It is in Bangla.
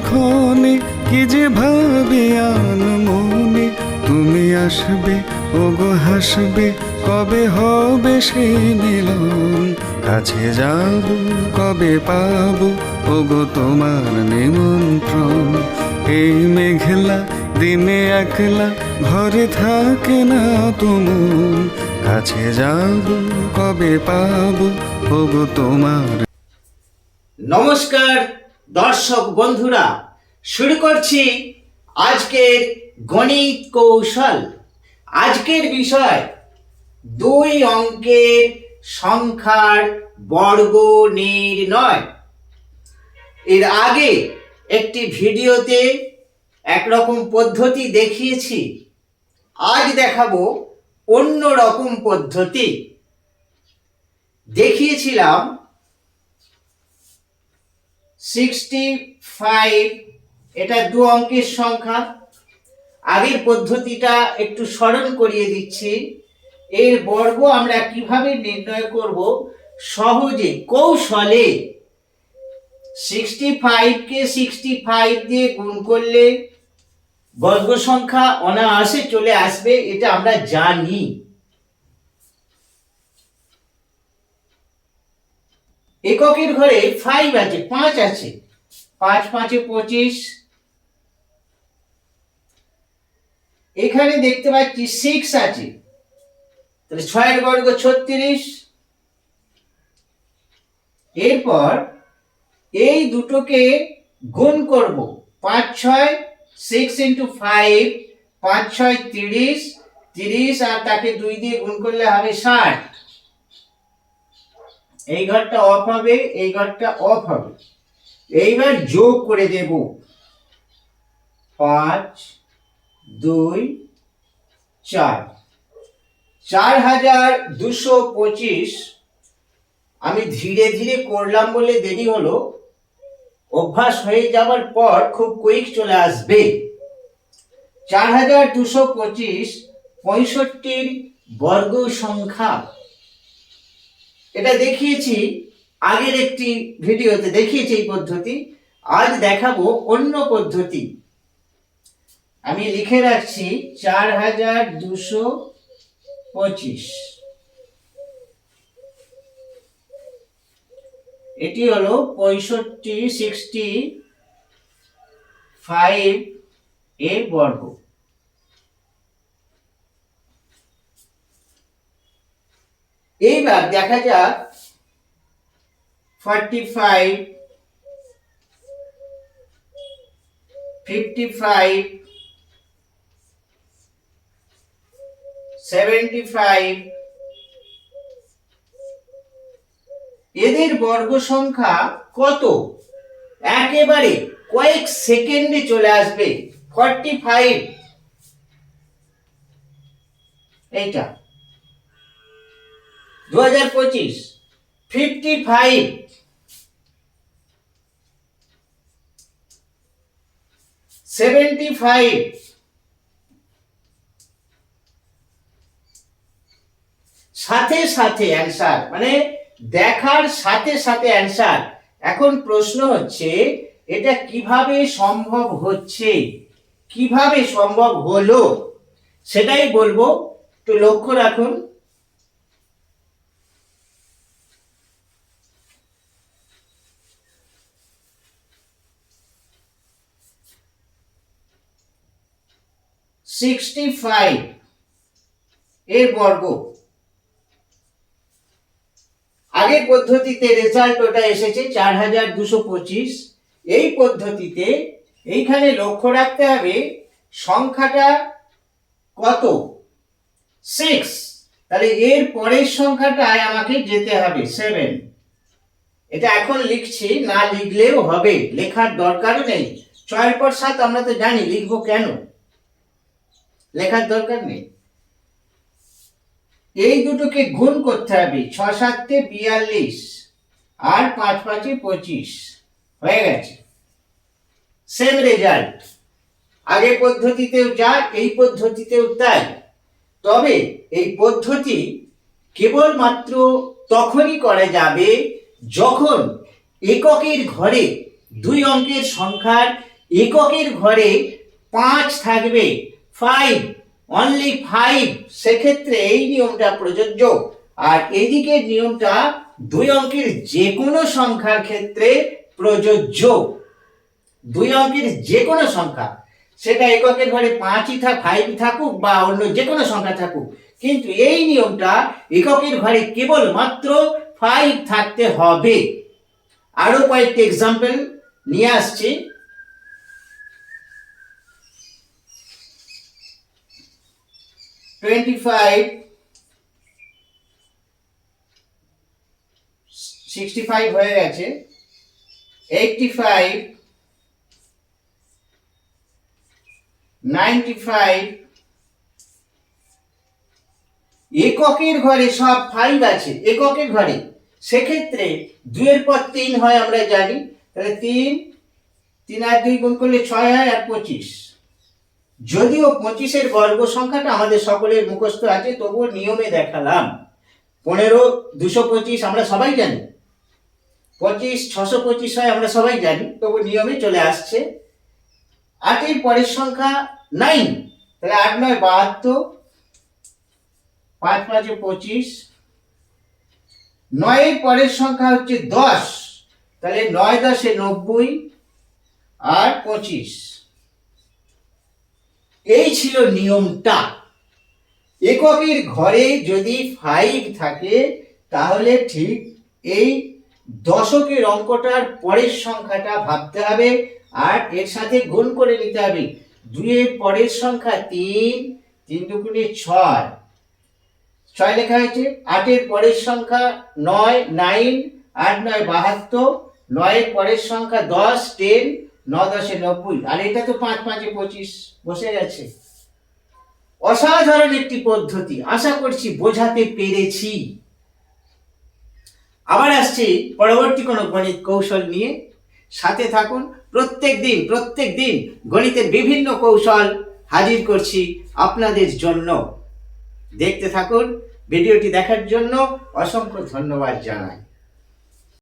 ক্ষণে কি যে ভাবে আন মনে তুমি আসবে, ওগো হাসবে, কবে হবে সে মিলন কাছে যাব, কবে পাবো, ওগো তোমার নিমন্ত্রণ। এই মেঘলা, দিনে একলা, ঘরে থাকে না তুমি কাছে যাব, কবে পাবো, ওগো তোমার নমস্কার দর্শক বন্ধুরা, শুরু করছি আজকের গণিত কৌশল। আজকের বিষয়, দুই অঙ্কের সংখ্যার বর্গ নির্ণয়। এর আগে একটি ভিডিওতে একরকম পদ্ধতি দেখিয়েছি। আজ দেখাবো অন্য রকম পদ্ধতি। দেখিয়েছিলাম সিক্সটি ফাইভ এটা দু অঙ্কের সংখ্যা। আগের পদ্ধতিটা একটু স্মরণ করিয়ে দিচ্ছি। এর বর্গ আমরা কীভাবে নির্ণয় করব? সহজে, কৌশলে। সিক্সটি ফাইভকে সিক্সটি ফাইভ দিয়ে গুণ করলে বর্গ সংখ্যা অনায়াসে চলে আসবে, এটা আমরা জানি। এককের ঘরে ফাইভ আছে, পাঁচ আছে। পাঁচ, পাঁচে পঁচিশ। এখানে দেখতে পাচ্ছি সিক্স আছে। তাহলে ছয়ের বর্গ ছত্রিশ। এরপর এই দুটোকে গুণ করব। পাঁচ ছয় সিক্স ইন্টু ফাইভ পাঁচ ছয় তিরিশ। তিরিশ আর তাকে দুই দিয়ে গুণ করলে হবে ষাট। এই ঘরটা অফ হবে, এই ঘরটা অফ হবে। এইবার যোগ করে দেব। পাঁচ, দুই, চার। চার হাজার দুশো পঁচিশ। আমি ধীরে ধীরে করলাম বলে দেরি হলো। অভ্যাস হয়ে যাওয়ার পর খুব কুইক চলে আসবে। চার হাজার দুশো পঁচিশ পঁয়ষট্টির বর্গ সংখ্যা। এটা দেখিয়েছি আগের একটি ভিডিওতে, দেখিয়েছি এই পদ্ধতি। আজ দেখাবো অন্য পদ্ধতি। আমি লিখে রাখছি চার হাজার দুশো পঁচিশ। এটি হলো পঁয়ষট্টি, সিক্সটি, ফাইভ এর বর্গ। এইবার দেখা যাক forty five fifty five seventy five এদের বর্গ সংখ্যা কত? একেবারে কয়েক সেকেন্ডে চলে আসবে। ফর্টি ফাইভ এইটা। দু হাজার পঁচিশ ফিফটি ফাইভ সেভেন্টি ফাইভ সাথে সাথে অ্যান্সার মানে দেখার সাথে সাথে অ্যান্সার এখন প্রশ্ন হচ্ছে, এটা কীভাবে সম্ভব হচ্ছে? কীভাবে সম্ভব হলো? সেটাই বলব, একটু লক্ষ্য রাখুন। সিক্সটি ফাইভ এর বর্গ। আগের পদ্ধতিতে রেজাল্ট ওটা এসেছে চার হাজার দুশো পঁচিশ। এই পদ্ধতিতে এইখানে লক্ষ্য রাখতে হবে, সংখ্যাটা কত? সিক্স তাহলে এর পরের সংখ্যাটায় আমাকে যেতে হবে সেভেন এটা এখন লিখছি, না লিখলেও হবে, লেখার দরকার নেই। ছয়ের পর সাত আমরা তো জানি, লিখব কেন? লেখার দরকার নেই। এই দুটোকে গুণ করতে হবে। ছ সাতে বিয়াল্লিশ আর পাঁচ পাঁচে পঁচিশ। হয়ে গেছে। সেম রেজাল্ট আগে পদ্ধতিতেও যা এই পদ্ধতিতেও তাই তবে এই পদ্ধতি কেবলমাত্র তখনই করা যাবে যখন এককের ঘরে দুই অঙ্কের সংখ্যার এককের ঘরে পাঁচ থাকবে। ফাইভ অনলি ফাইভ সেক্ষেত্রে এই নিয়মটা প্রযোজ্য। আর এইদিকে নিয়মটা দুই অঙ্কের যে কোনো সংখ্যার ক্ষেত্রে প্রযোজ্য। দুই অঙ্কের যে কোনো সংখ্যা, সেটা এককের ঘরে পাঁচই থাক ফাইভ থাকুক, বা অন্য যে কোনো সংখ্যা থাকুক। কিন্তু এই নিয়মটা এককের ঘরে কেবল মাত্র ফাইভ থাকতে হবে। আরও কয়েকটি এক্সাম্পল নিয়ে আসছি। টোয়েন্টি ফাইভ সিক্সটি ফাইভ হয়ে গেছে এইটটি ফাইভ নাইনটি ফাইভ এককের ঘরে সব ফাইভ আছে, এককের ঘরে। সেক্ষেত্রে দুইয়ের পর তিন হয় আমরা জানি, তাহলে তিন তিন আর দুই গুণ করলে ছয় হয় আর পঁচিশ। যদিও পঁচিশের বর্গ সংখ্যাটা আমাদের সকলের মুখস্থ আছে, তবুও নিয়মে দেখালাম। পনেরো, দুশো পঁচিশ, আমরা সবাই জানি। পঁচিশ, ছশো পঁচিশ হয়, আমরা সবাই জানি তবু নিয়মে চলে আসছে। আটের পরের সংখ্যা নাইন তাহলে আট নয়, বাহাত্তর। পাঁচ পাঁচে পঁচিশ। নয়ের পরের সংখ্যা হচ্ছে দশ, তাহলে নয় দশে নব্বই, আর পঁচিশ। এই ছিল নিয়মটা। এককের ঘরে যদি ফাইভ থাকে, তাহলে ঠিক এই দশকের অঙ্কটার পরের সংখ্যাটা ভাবতে হবে আর এর সাথে গুণ করে নিতে হবে। দুইয়ের পরের সংখ্যা তিন তিন দুগুণে ছয়। ছয় লেখা হয়েছে, আটের পরের সংখ্যা নয় নাইন আট নয়, বাহাত্তর, নয়ের পরের সংখ্যা দশ টেন ন দশে নব্বই, আর এটা তো পাঁচ পাঁচে পঁচিশ, বসে গেছে। অসাধারণ একটি পদ্ধতি, আশা করছি বোঝাতে পেরেছি। আবার আসছি পরবর্তী কোনো গণিত কৌশল নিয়ে। সাথে থাকুন, প্রত্যেক দিন প্রত্যেক দিন গণিতের বিভিন্ন কৌশল হাজির করছি আপনাদের জন্য। দেখতে থাকুন, ভিডিওটি দেখার জন্য অসংখ্য ধন্যবাদ জানাই।